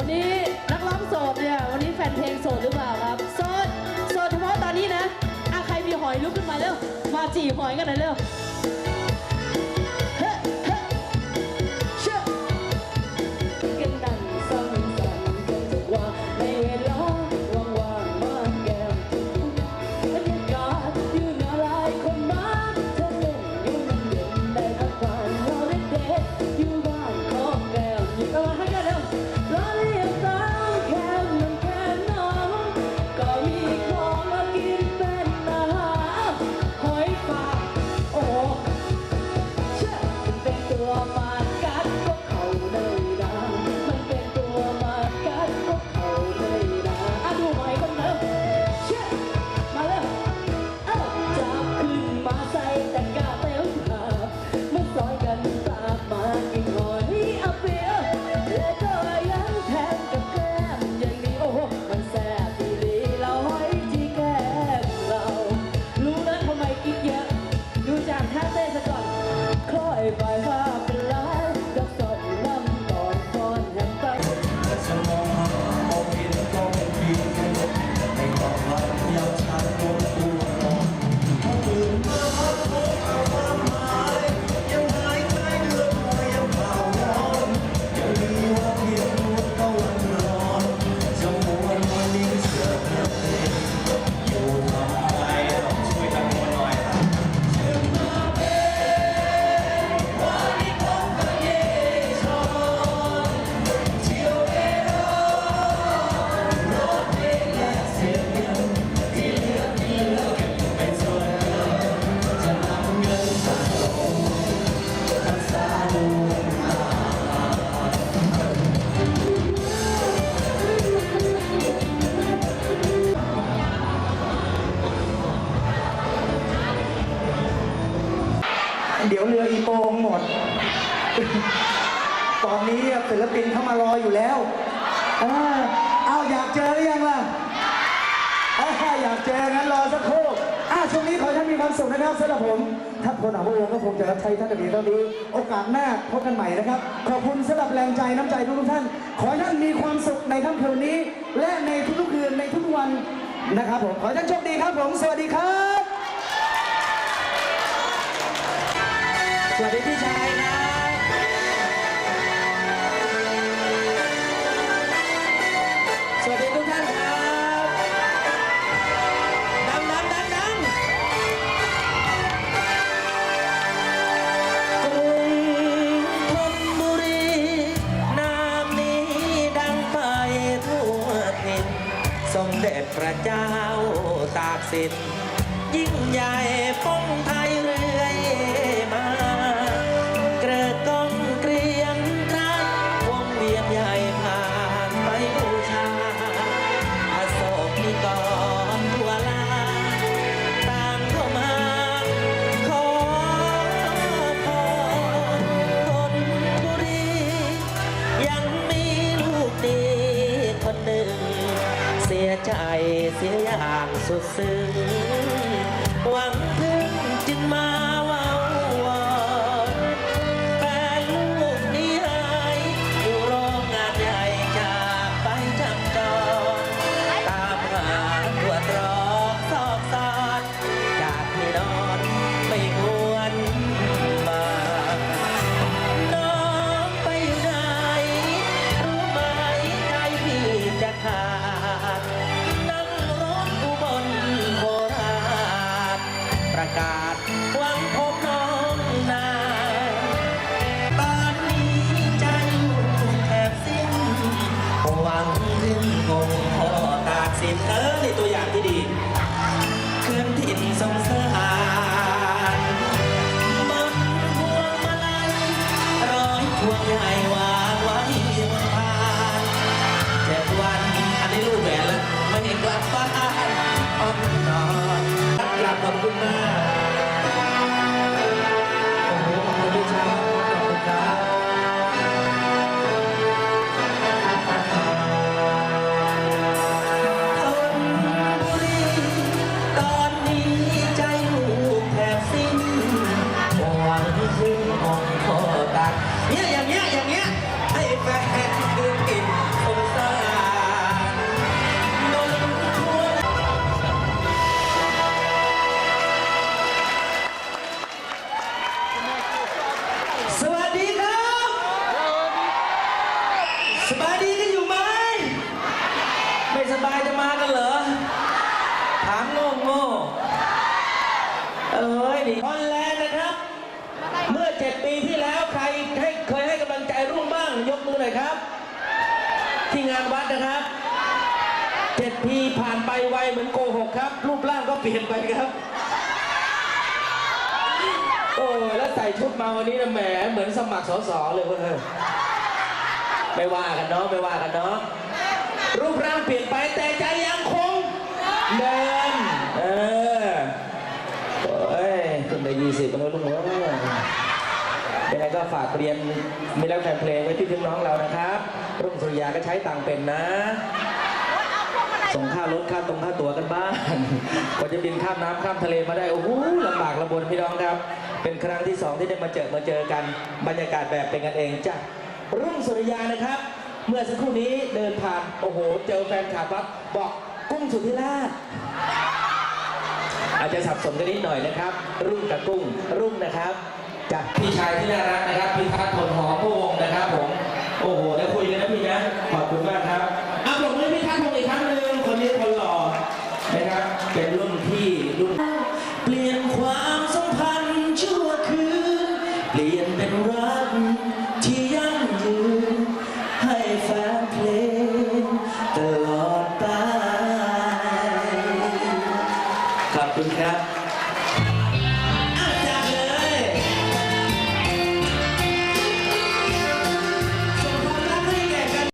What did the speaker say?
วันนี้นักร้องโสดเนี่ย วันนี้แฟนเพลงโสดหรือเปล่าครับ โสด โสดเฉพาะตอนนี้นะอะใครมีหอยลุกขึ้นมาเร็ว มาจีหอยกันหน่อยเร็ว เจงั้นรอสักครู่อะช่วงนี้ขอให้ท่านมีความสุขนะครับสำหรับผมถ้านพลหาวงศ์ก็คงจะรับใช้ท่านแต่เพียงเท่านี้โอกาสหน้าพบกันใหม่นะครับ ขอบคุณสำหรับแรงใจน้ำใจทุกๆท่าน ขอให้ท่านมีความสุขในค่ำคืนนี้ และในทุกๆคืนในทุกวันนะครับผมขอให้ท่านโชคดีครับผมสวัสดีครับ สวัสดีพี่ชายครั ตากสินยิ่งใหญ่ป้องไทย อย่ ตากสินเออในตัวอย่าง น่อยครับ ที่งานวัดนะครับเจ็ดปีผ่านไปไวเหมือนโกหกครับ รูปร่างก็เปลี่ยนไปครับ โอ้ยแล้วใส่ชุดมาวันนี้นะแหมเหมือนสมัครสสเลยเว้ยไม่ว่ากันเนาะไม่ว่ากันเนาะรูปร่างเปลี่ยนไปแต่ใจยังคงเดิมเออโอ้ยขึ้นได้ยี่สิบแล้วลุงเอ้ ยังไงก็ฝากเรียนมีแล้วแฟนเพลงไว้ที่พี่น้องเรานะครับ รุ่งสุริยาก็ใช้ตังเป็นนะ ส่งค่ารถค่าตรงค่าตั๋วกันบ้างกว่าจะบินข้ามน้ำข้ามทะเลมาได้ โอ้โหลำบากลำบนพี่น้องครับ เป็นครั้งที่สองที่ได้มาเจอมาเจอกัน บรรยากาศแบบเป็นกันเองจ้ะ รุ่งสุริยานะครับ เมื่อสักครู่นี้เดินผ่าน โอ้โห เจอแฟนคลับครับบอกกุ้งสุธิราชอาจจะสับสนกันนิดหน่อยนะครับ รุ่งกับกุ้งรุ่งนะครับ จ้ะพี่ชายที่น่ารักนะครับพี่ทัศน์ทนหอมผู้วงนะครับผมโอ้โหได้คุยกันนะพี่นะขอบคุณมากครับอะผมเลยพี่ทัศน์ผมอีกครั้งหนึ่งคนนี้คนหล่อนะครับเป็นรุ่น